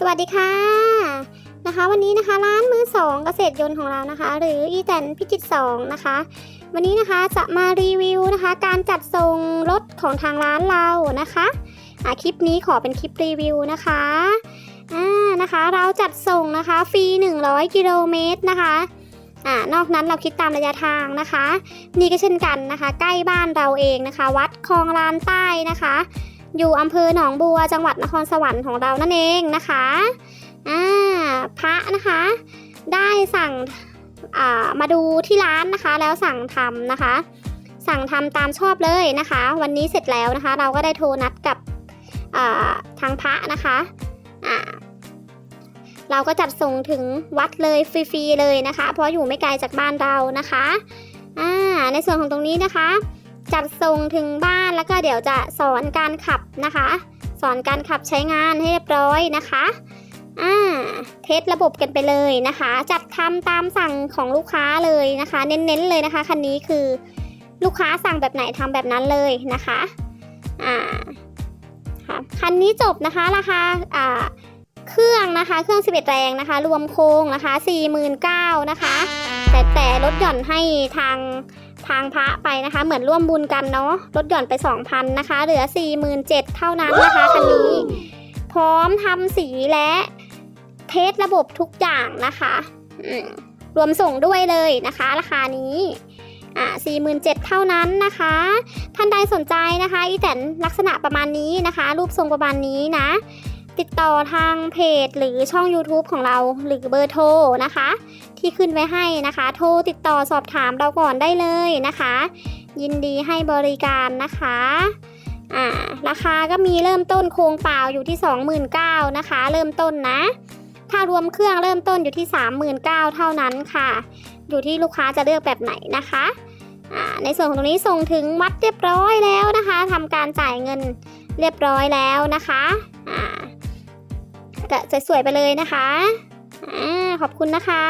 สวัสดีค่ะนะคะ วันนี้นะคะร้านมือสองเกษตรยนต์ของเรานะคะ หรืออีแตนพิจิตสองนะคะ วันนี้นะคะจะมารีวิวนะคะ การจัดส่งรถของทางร้านเรานะคะอะคลิปนี้ขอเป็นคลิปรีวิวนะคะอ่านะคะเราจัดส่งนะคะฟรี 100 กิโลเมตรนะคะอ่านอกนั้นเราคิดตามระยะทางนะคะ นี่ก็เช่นกันนะคะ ใกล้บ้านเราเองนะคะ วัดคลองลานใต้นะคะ อยู่อำเภอหนองบัวจังหวัดนครสวรรค์ของเรานั่นเองนะคะอ่าพระนะคะ ได้สั่งอ่ามาดูที่ร้านนะคะ แล้วสั่งทำนะคะ สั่งทำตามชอบเลยนะคะ วันนี้เสร็จแล้วนะคะ เราก็ได้โทรนัดกับอ่าทางพระนะคะอ่าเราก็จัดส่งถึงวัดเลยฟรีๆเลยนะคะ เพราะอยู่ไม่ไกลจากบ้านเรานะคะอ่าในส่วนของตรงนี้นะคะ จัดส่งถึงบ้านแล้วก็เดี๋ยวจะสอนการขับนะคะ สอนการขับใช้งานให้เรียบร้อยนะคะอ่าเทสระบบกันไปเลยนะคะ จัดทำตามสั่งของลูกค้าเลยนะคะ เน้นๆเลยนะคะคันนี้คือลูกค้าสั่งแบบไหนทำแบบนั้นเลยนะคะอ่าค่ะคันนี้จบนะคะราคาอ่าเครื่องนะคะ เครื่อง 11 แรงนะคะ รวมโครงนะคะ 49,000นะคะ แต่แต่ลดหย่อนให้ทาง ทางพระไปนะคะ เหมือนร่วมบุญกันเนาะลดหย่อนไป 2,000นะคะ เหลือ 47,000เท่านั้นนะคะคันนี้ พร้อมทำสีและเทสระบบทุกอย่างนะคะรวมส่งด้วยเลยนะคะ ราคานี้อ่า47,000เท่านั้นนะคะ ท่านใดสนใจนะคะอีแตนลักษณะประมาณนี้นะคะ รูปทรงประมาณนี้นะ ติดต่อทางเพจหรือช่อง YouTube ของเราหรือเบอร์โทรนะคะ ที่ขึ้นไว้ให้นะคะ โทรติดต่อสอบถามเราก่อนได้เลยนะคะ ยินดีให้บริการนะคะอ่าราคาก็มีเริ่มต้นโครงเปล่าอยู่ที่ 29,000นะคะ เริ่มต้นนะ ถ้ารวมเครื่องเริ่มต้นอยู่ที่ 39,000เท่านั้นค่ะ อยู่ที่ลูกค้าจะเลือกแบบไหนนะคะในส่วนของตรงนี้ส่งถึงวัดเรียบร้อยแล้วนะคะทำการจ่ายเงินเรียบร้อยแล้วนะคะ กะสวยๆไปเลยนะคะ อ่า ขอบคุณนะคะ